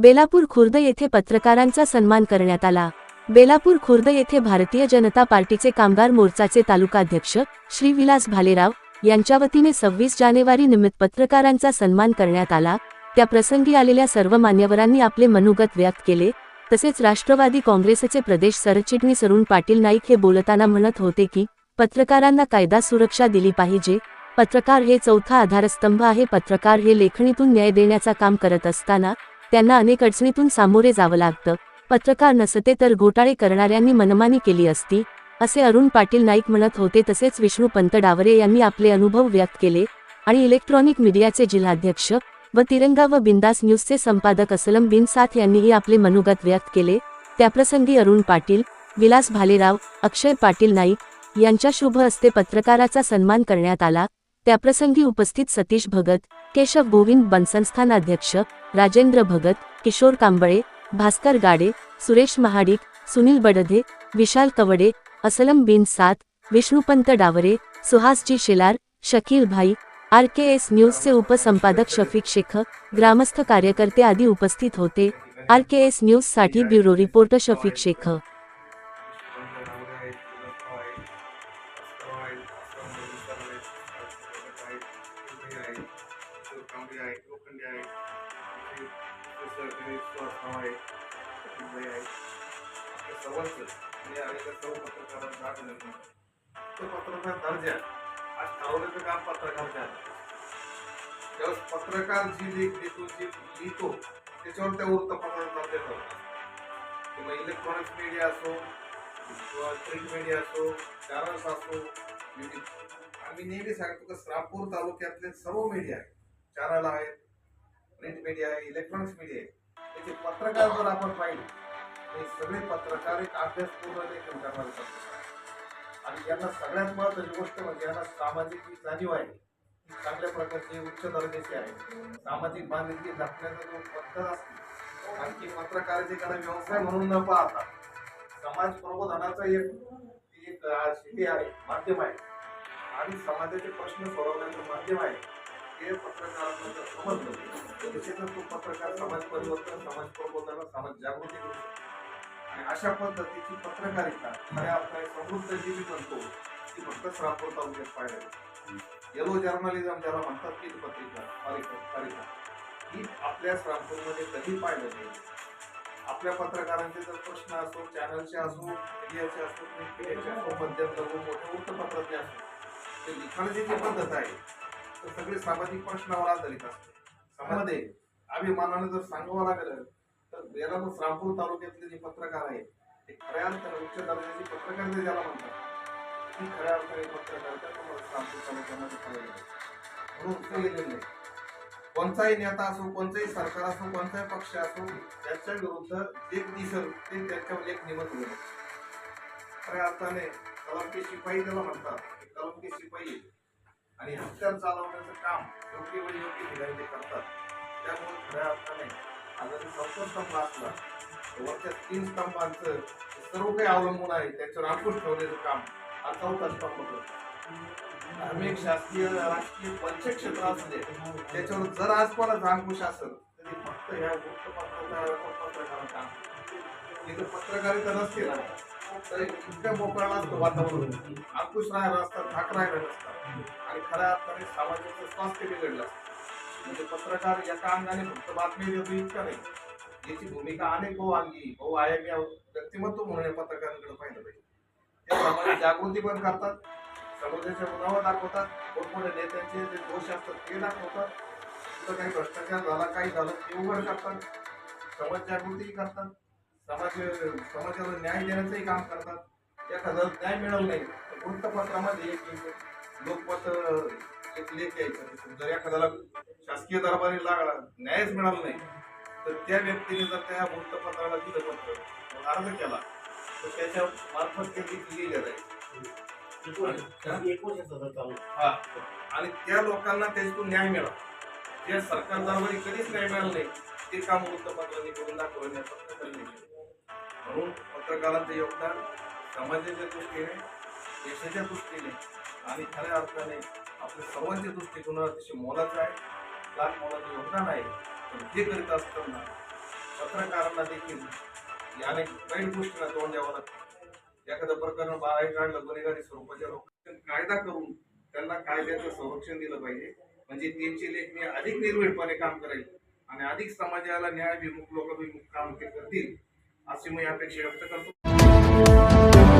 बेलापूर खुर्द येथे पत्रकारांचा सन्मान करण्यात आला. बेलापूर खुर्द येथे भारतीय जनता पार्टीचे कामगार मोर्चाचे तालुकाध्यक्ष श्री विलास भालेराव यांच्या वतीने सव्वीस जानेवारी निमित्त पत्रकारांचा सन्मान करण्यात आला. त्या प्रसंगी आलेल्या सर्व मान्यवरांनी आपले मनोगत व्यक्त केले. तसेच राष्ट्रवादी काँग्रेसचे प्रदेश सरचिटणीस अरुण पाटील नाईक हे बोलताना म्हणत होते की पत्रकारांना कायदा सुरक्षा दिली पाहिजे. पत्रकार हे चौथा आधारस्तंभ आहे. पत्रकार हे लेखणीतून न्याय देण्याचा काम करत असताना त्यांना अनेक अडचणीतून सामोरे जावं लागतं. पत्रकार नसते तर घोटाळे करणाऱ्यांनी मनमानी केली असती असे अरुण पाटील नाईक म्हणत होते तसेच विष्णू पंत डावरे यांनी आपले अनुभव व्यक्त केले आणि इलेक्ट्रॉनिक मीडियाचे जिल्हाध्यक्ष व तिरंगा व बिंदास न्यूजचे संपादक असलम बिन साथ यांनीही आपले मनोगत व्यक्त केले. त्याप्रसंगी अरुण पाटील विलास भालेराव अक्षय पाटील नाईक यांच्या शुभ हस्ते पत्रकाराचा सन्मान करण्यात आला. त्याप्रसंगी उपस्थित सतीश भगत केशव गोविंद बनसंस्थान अध्यक्ष राजेंद्र भगत किशोर कांबळे भास्कर गाडे सुरेश महाडिक सुनील बडधे विशाल कवडे असलम बिन सात Vishnupant Daware सुहासजी Shelar Shakeel Bhai R K S न्यूजचे उपसंपादक शफीक शेख ग्रामस्थ कार्यकर्ते आदी उपस्थित होते. आर के एस न्यूजसाठी ब्युरो रिपोर्टर शफीक शेख. पत्रकार दर्जा आज ठरवण्याचं काम पत्रकारचे ज्यावेळेस पत्रकार जी लेख देतो जी लिहितो त्याच्यावर त्या वृत्तपत्राचा दर्जा ठरतो किंवा इलेक्ट्रॉनिक्स मीडिया असो किंवा प्रिंट मीडिया असो चॅनल्स असो विविध आम्ही नेहमी सांगतो की श्रापूर तालुक्यातले सर्व मीडिया चॅनल आहेत प्रिंट मीडिया आहे इलेक्ट्रॉनिक्स मीडिया आहे त्याचे पत्रकार जर आपण पाहिले हे सगळे पत्रकार एक अभ्यासपूर्ण लेखन करणारे पत्रकार. आणि यांना सगळ्यात महत्वाची गोष्ट म्हणजे यांना सामाजिक जी जाणीव आहे ती चांगल्या प्रकारची उच्च दर्जाची आहे. सामाजिक बांधिलकी जपण्याचा जो पद्धत असते आणखी पत्रकारितेकडे व्यवसाय म्हणून न पाहता समाज प्रबोधनाचा एक एक अं, आहे माध्यम आहे. आणि समाजाचे प्रश्न सोडवण्याचं माध्यम आहे. हे पत्रकारांना समजलं. तर निश्चितच तो पत्रकार समाज परिवर्तन समाज प्रबोधनाला समाज जागृती करतो आणि अशा पद्धतीची पत्रकारिता खऱ्या अर्थाने समृद्ध जी मी ती फक्त श्रापूर तालुक्यात पाहिजे येलो जर्नलिझम ज्याला म्हणतात ती पत्रिका पत्रिका ही आपल्या श्रापूरमध्ये कधी पाहिलं नाही आपल्या पत्रकारांचे जर प्रश्न असो चॅनलचे असो मीडियाचे असो print असो मध्यम लघु मोठे वृत्तपत्राचे असो ते लिखाणाची जी पद्धत आहे तर सगळे सामाजिक प्रश्नावर आधारित असते. त्यामध्ये अभिमानाने जर सांगावं लागलं तर याला मग श्रामपूर तालुक्यातले जे पत्रकार आहेत ते खऱ्या अर्थाने उच्च पत्रकार जर ज्याला म्हणतात ती खऱ्या अर्थाने पत्रकारिता तुम्हाला श्रामपूर तालुक्यामध्ये म्हणून ते नाही कोणताही नेता असो कोणताही सरकार असो कोणताही पक्ष असो त्याच्या विरुद्ध एक दिसल ते त्याच्यावर एक निमत होईल खऱ्या अर्थाने कलमके शिपाई त्याला म्हणतात. ते शिपाई. आणि हत्यार चालवण्याचं काम योग्य वेळी योग्य ठिकाणी ते करतात. त्यामुळे खऱ्या अर्थाने हा जरी चौथा स्तंभ असला तर वरच्या तीन स्तंभांचं सर्व काही अवलंबून आहे त्याच्यावर अंकुश ठेवण्याचं काम हा चौथा स्तंभ करतो धार्मिक शासकीय राजकीय पंच क्षेत्र असू दे त्याच्यावर जर आज कोणाचा अंकुश असेल तर फक्त ह्या वृत्तपत्राचा पत्रकार काम. इथं पत्रकारिता नसते ना. तर इतक्या मोकळा वातावरण अंकुश राहिला असतात ठाक राहिला नसतात आणि खऱ्या अर्थाने सामाजिक स्वास्थ्य बिघडलं असतं. म्हणजे पत्रकार एका अंगाने फक्त बातमी देतो इतकं नाही. याची भूमिका अनेक बहुअंगी बहुआयामी व्यक्तिमत्व म्हणून या पत्रकारांकडे पाहिलं पाहिजे. ते जागृती पण करतात. समाजाच्या मुलावर दाखवतात. मोठमोठ्या नेत्यांचे जे दोष असतात ते दाखवतात. कुठं काही भ्रष्टाचार झाला काही झालं ते उघड करतात. समाज जागृतीही करतात. समाज समाजाला न्याय देण्याचंही काम करतात. एखादं न्याय मिळालं नाही तर वृत्तपत्रामध्ये एक लोकमत एक लेख यायचा. जर एखाद्याला शासकीय दरबारी लागला न्यायच मिळाला नाही तर त्या व्यक्तीने जर त्या वृत्तपत्राला दिलं पत्र अर्ज केला तर त्याच्या मार्फत ते लिहिले जाईल. हा. आणि त्या लोकांना त्याच्यातून न्याय मिळाला. जे सरकार दरबारी कधीच न्याय मिळालं नाही ते काम वृत्तपत्रांनी करून दाखवण्याचा प्रयत्न केले. म्हणून पत्रकारांचं योगदान समाजाच्या दृष्टीने देशाच्या दृष्टीने आणि खऱ्या अर्थाने आपल्या सर्वांच्या दृष्टिकोनावर अतिशय मोलाचं आहे. लाख मोलाचं योगदान आहे. पण ते करीत असताना पत्रकारांना देखील या अनेक वाईट गोष्टीला तोंड द्यावं लागतं. एखादं प्रकरण बाहेर काढलं गुन्हेगारी स्वरूपाच्या लोक कायदा करून त्यांना कायद्याचं संरक्षण दिलं पाहिजे. म्हणजे त्यांची लेखणी अधिक निर्भीडपणे काम करेल आणि अधिक समाजाला न्यायाभिमुख लोकाभिमुख काम ते करतील. अशी मी अपेक्षा व्यक्त करतो